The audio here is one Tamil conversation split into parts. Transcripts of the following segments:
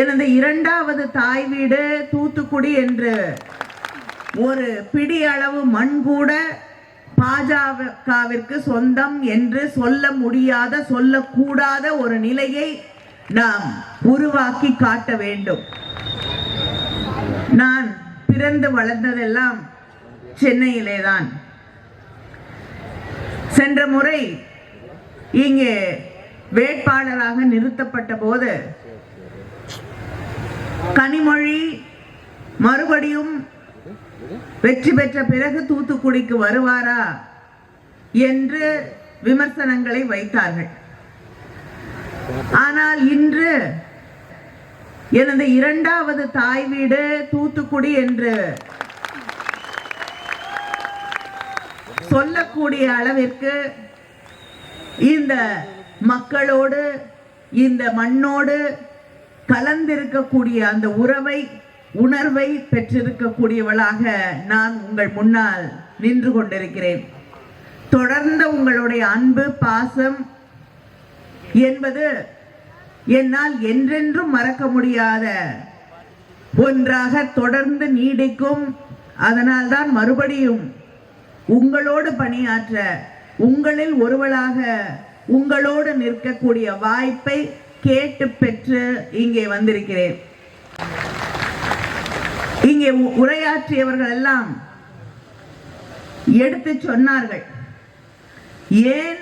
எனது இரண்டாவது தாய் வீடு தூத்துக்குடி என்று. ஒரு பிடி அளவு மண் கூட பாஜகவிற்கு சொந்தம் என்று சொல்ல முடியாத சொல்லக்கூடாத ஒரு நிலையை நாம் உருவாக்கி காட்ட வேண்டும். நான் பிறந்து வளர்ந்ததெல்லாம் சென்னையிலே தான் சென்ற முறை இங்கே வேட்பாளராக நிறுத்தப்பட்ட போது கனிமொழி மறுபடியும் வெற்றி பெற்ற பிறகு தூத்துக்குடிக்கு வருவாரா என்று விமர்சனங்களை வைத்தார்கள். ஆனால் இன்று எனது இரண்டாவது தாய் வீடு தூத்துக்குடி என்று சொல்லக்கூடிய அளவிற்கு இந்த மக்களோடு இந்த மண்ணோடு கலந்திருக்கக்கூடிய அந்த உறவை உணர்வை பெற்றிருக்கக்கூடியவளாக நான் உங்கள் முன்னால் நின்று கொண்டிருக்கிறேன். தொடர்ந்த உங்களுடைய அன்பு பாசம் என்பது என்னால் என்றென்றும் மறக்க முடியாத ஒன்றாக தொடர்ந்து நீடிக்கும். அதனால்தான் மறுபடியும் உங்களோடு பணியாற்ற உங்களில் ஒருவளாக உங்களோடு நிற்கக்கூடிய வாய்ப்பை கேட்டு பெற்று இங்கே வந்திருக்கிறேன். இங்கே உரையாற்றியவர்கள் எல்லாம் எடுத்து சொன்னார்கள். ஏன்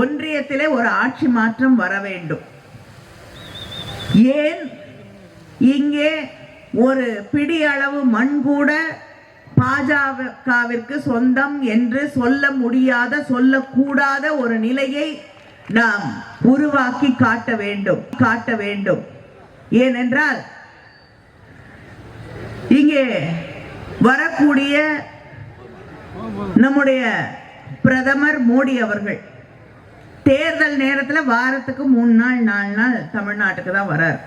ஒன்றியத்திலே ஒரு ஆட்சி மாற்றம் வர வேண்டும்? ஏன் இங்கே ஒரு பிடி அளவு மண் கூட பாஜகவிற்கு சொந்தம் என்று சொல்ல முடியாத சொல்லக்கூடாத ஒரு நிலையை நாம் உருவாக்கி காட்ட வேண்டும் காட்ட வேண்டும். ஏனென்றால் இங்கே வரக்கூடிய நம்முடைய பிரதமர் மோடி அவர்கள் தேர்தல் நேரத்தில் வாரத்துக்கு மூணு நாள் நாலு நாள் தமிழ்நாட்டுக்கு தான் வரார்.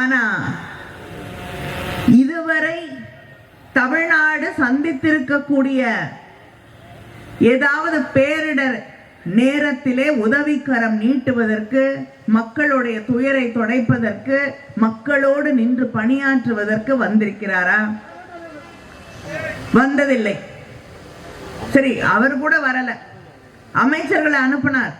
ஆனா இதுவரை தமிழ்நாடு சந்தித்திருக்கக்கூடிய ஏதாவது பேரிடர் நேரத்திலே உதவிக்கரம் நீட்டுவதற்கு மக்களுடைய துயரை துடைப்பதற்கு மக்களோடு நின்று பணியாற்றுவதற்கு வந்திருக்கிறாரா? வந்ததில்லை. சரி அவர் கூட வரல. அமைச்சர்களை அனுப்பினார்.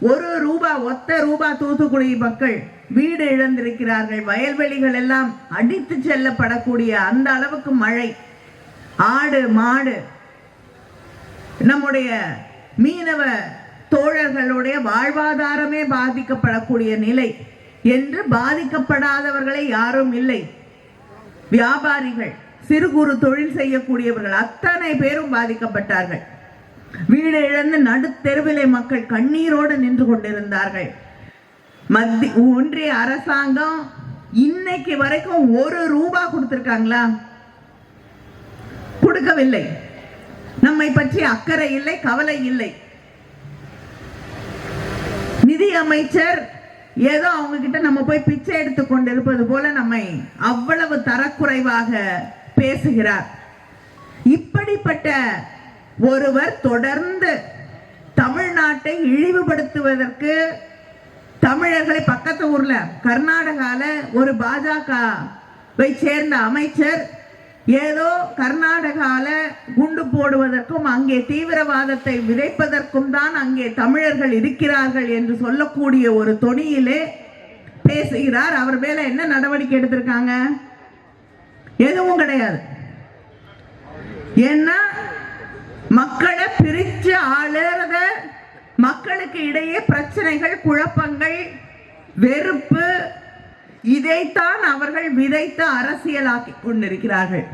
ஒரு ரூபா ஒத்த ரூபா தூத்துக்குடி மக்கள் வீடு இழந்திருக்கிறார்கள். வயல்வெளிகள் எல்லாம் அடித்து செல்லப்படக்கூடிய அந்த அளவுக்கு மழை. ஆடு மாடு நம்முடைய மீனவ தோழர்களுடைய வாழ்வாதாரமே பாதிக்கப்படக்கூடிய நிலை என்று பாதிக்கப்படாதவர்களே யாரும் இல்லை. வியாபாரிகள் சிறு குறு தொழில் செய்யக்கூடியவர்கள் அத்தனை பேரும் பாதிக்கப்பட்டார்கள். வீடு இழந்து நடுத்தெருவிலே மக்கள் கண்ணீரோடு நின்று கொண்டிருந்தார்கள். மத்தி ஒன்றிய அரசாங்கம் இன்னைக்கு வரைக்கும் ஒரு ரூபா கொடுத்திருக்காங்களா? கொடுக்கவில்லை. நம்மை பற்றி அக்கறை இல்லை கவலை இல்லை. நிதி அமைச்சர் ஏதோ அவங்க கிட்ட நம்ம போய் பிச்சை எடுத்து கொண்டிருப்பது போல நம்மை அவ்வளவு தரக்குறைவாக பேசுகிறார். இப்படிப்பட்ட ஒருவர் தொடர்ந்து தமிழ்நாட்டை இழிவுபடுத்துவதற்கு தமிழர்களை பக்கத்து ஊர்ல கர்நாடகால ஒரு பாஜகவை சேர்ந்த அமைச்சர் ஏதோ கர்நாடகால குண்டு போடுவதற்கும் அங்கே தீவிரவாதத்தை விதைப்பதற்கும் தான் அங்கே தமிழர்கள் இருக்கிறார்கள் என்று சொல்லக்கூடிய ஒரு தொனியிலே பேசுகிறார். அவர் மேல என்ன நடவடிக்கை எடுத்திருக்காங்க? எதுவும் கிடையாது. ஏன்னா மக்களை பிரிச்சு ஆளுறத மக்களுக்கு இடையே பிரச்சனைகள் குழப்பங்கள் வெறுப்பு இதைத்தான் அவர்கள் விதைத்து அரசியலாக்கி கொண்டிருக்கிறார்கள்.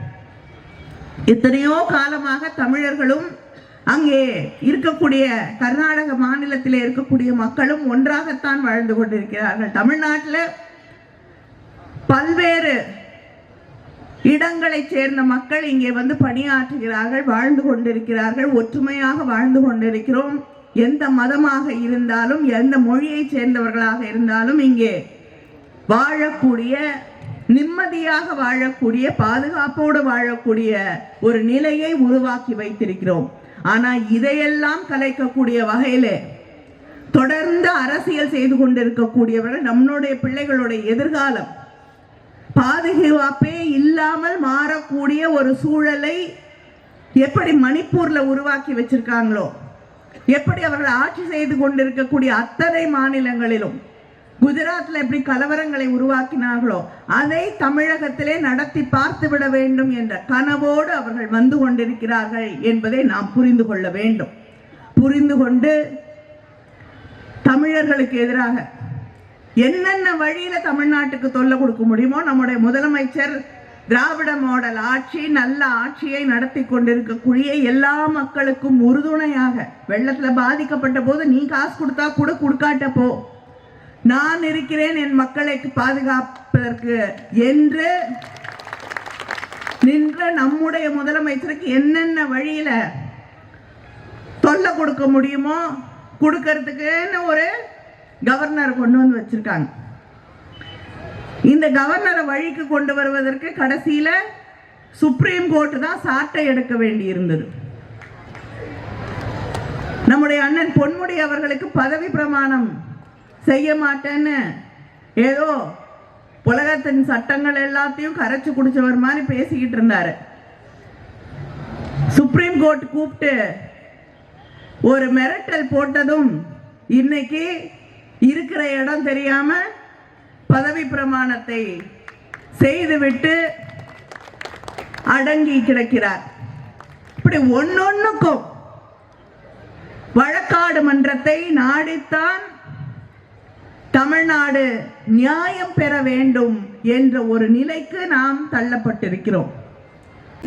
எத்தனையோ காலமாக தமிழர்களும் அங்கே இருக்கக்கூடிய கர்நாடக மாநிலத்தில் இருக்கக்கூடிய மக்களும் ஒன்றாகத்தான் வாழ்ந்து கொண்டிருக்கிறார்கள். தமிழ்நாட்டில் பல்வேறு இடங்களைச் சேர்ந்த மக்கள் இங்கே வந்து பணியாற்றுகிறார்கள் வாழ்ந்து கொண்டிருக்கிறார்கள் ஒற்றுமையாக வாழ்ந்து கொண்டிருக்கிறோம். எந்த மதமாக இருந்தாலும் எந்த மொழியைச் சேர்ந்தவர்களாக இருந்தாலும் இங்கே வாழக்கூடிய நிம்மதியாக வாழக்கூடிய பாதுகாப்போடு வாழக்கூடிய ஒரு நிலையை உருவாக்கி வைத்திருக்கிறோம். ஆனா இதையெல்லாம் கலைக்கக்கூடிய வகையில தொடர்ந்து அரசியல் செய்து கொண்டிருக்கக்கூடியவர்கள் நம்மளுடைய பிள்ளைகளுடைய எதிர்காலம். பாதுகாப்பே இல்லாமல் மாறக்கூடிய ஒரு சூழலை எப்படி மணிப்பூர்ல உருவாக்கி வச்சிருக்காங்களோ எப்படி அவர்கள் ஆட்சி செய்து கொண்டிருக்கக்கூடிய அத்தனை மாநிலங்களிலும் குஜராத்ல எப்படி கலவரங்களை உருவாக்கினார்களோ அதை தமிழகத்திலே நடத்தி பார்த்து விட வேண்டும் என்ற கனவோடு அவர்கள் வந்து கொண்டிருக்கிறார்கள் என்பதை நாம் புரிந்து கொள்ள வேண்டும். புரிந்து கொண்டு தமிழர்களுக்கு எதிராக என்னென்ன வழியில தமிழ்நாட்டுக்கு தொல்லை கொடுக்க முடியுமோ நம்முடைய முதலமைச்சர் திராவிட மாடல் ஆட்சி நல்ல ஆட்சியை நடத்தி கொண்டிருக்கக்கூடிய எல்லா மக்களுக்கும் உறுதுணையாக வெள்ளத்துல பாதிக்கப்பட்ட போது நீ காசு கொடுத்தா கூட கொடுக்காட்ட போ. நான் இருக்கிறேன் என் மக்களை பாதுகாப்பதற்கு என்று நின்ற நம்முடைய முதலமைச்சருக்கு என்னென்ன வழியில தொல்லை கொடுக்க முடியுமோ கொடுக்கறதுக்குன்னு ஒரு கவர்னர் கொண்டு வந்து வச்சிருக்காங்க. இந்த கவர்னரை வழிக்கு கொண்டு வருவதற்கு கடைசியில சுப்ரீம் கோர்ட் தான் சாட்டை எடுக்க வேண்டி இருந்தது நம்முடைய அண்ணன் பொன்முடி அவர்களுக்கு பதவி பிரமாணம் செய்ய மாட்டேன்னு ஏதோ உலகத்தின் சட்டங்கள் எல்லாத்தையும் கரைச்சு குடிச்சவர் மாதிரி பேசிக்கிட்டு இருந்தாரு. சுப்ரீம் கோர்ட் கூப்பிட்டு ஒரு மிரட்டல் போட்டதும் இன்னைக்கு இருக்கிற இடம் தெரியாம பதவி பிரமாணத்தை செய்துவிட்டு அடங்கி கிடக்கிறார். இப்படி ஒன்னொன்னுக்கும் வழக்காடு மன்றத்தை நாடித்தான் தமிழ்நாடு நியாயம் பெற வேண்டும் என்ற ஒரு நிலைக்கு நாம் தள்ளப்பட்டிருக்கிறோம்.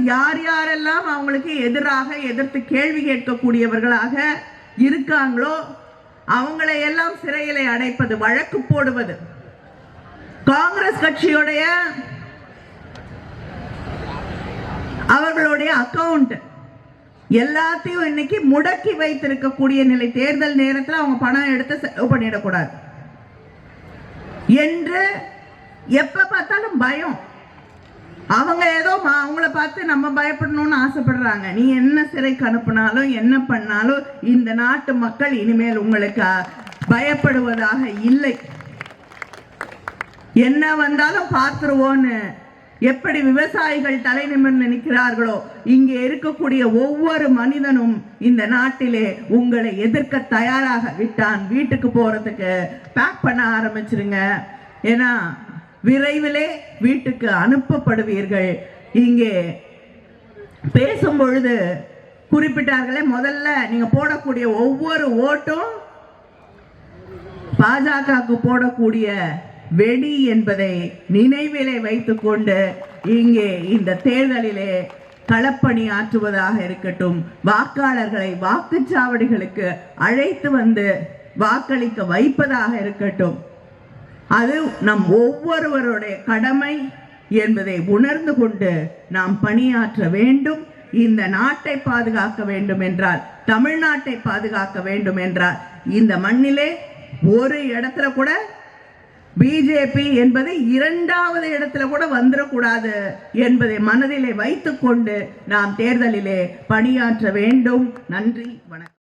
யார் யாரெல்லாம் அவங்களுக்கு எதிராக எதிர்த்து கேள்வி கேட்கக்கூடியவர்களாக இருக்காங்களோ அவங்களை எல்லாம் சிறையிலே அடைப்பது வழக்கு போடுவது. காங்கிரஸ் கட்சியுடைய அவர்களுடைய அக்கவுண்ட் எல்லாத்தையும் இன்னைக்கு முடக்கி வைத்திருக்கக்கூடிய நிலை. தேர்தல் நேரத்தில் அவங்க பணம் எடுத்து செலவு பண்ணிடக்கூடாது. என்று எப்ப பார்த்தாலும் பயம். அவங்க ஏதோ அவங்கள பார்த்து நம்ம பயப்படணும்னு ஆசைப்படுறாங்க. நீ என்ன சிறைக்கு அனுப்புனாலும் என்ன பண்ணாலும் இந்த நாட்டு மக்கள் இனிமேல் உங்களுக்கு பயப்படுவதாக இல்லை. என்ன வந்தாலும் பார்த்துருவோன்னு எப்படி விவசாயிகள் தலை நிமிர்ந்து நிற்கிறார்களோ இங்கே இருக்கக்கூடிய ஒவ்வொரு மனிதனும் இந்த நாட்டிலே உங்களை எதிர்க்க தயாராக விட்டான். வீட்டுக்கு போறதுக்கு பேக் பண்ண ஆரம்பிச்சிருங்க. ஏன்னா விரைவிலே வீட்டுக்கு அனுப்பப்படுவீர்கள். இங்கே பேசும் பொழுது குறிப்பிட்டார்களே முதல்ல நீங்க போடக்கூடிய ஒவ்வொரு ஓட்டும் பாஜகவுக்கு போடக்கூடிய வெடி என்பதை நினைவிலே வைத்துக்கொண்டு இங்கே இந்த தேர்தலிலே களப்பணி ஆற்றுவதாக இருக்கட்டும் வாக்காளர்களை வாக்குச்சாவடிகளுக்கு அழைத்து வந்து வாக்களிக்க வைப்பதாக இருக்கட்டும். அது நம் ஒவ்வொருவருடைய கடமை என்பதை உணர்ந்து கொண்டு நாம் பணியாற்ற வேண்டும். இந்த நாட்டை பாதுகாக்க வேண்டும் என்றால் தமிழ்நாட்டை பாதுகாக்க வேண்டும் என்றால் இந்த மண்ணிலே ஒரு இடத்துல கூட பிஜேபி என்பது இரண்டாவது இடத்துல கூட வந்துடக்கூடாது என்பதை மனதிலே வைத்துக்கொண்டு நாம் தேர்தலிலே பணியாற்ற வேண்டும். நன்றி வணக்கம்.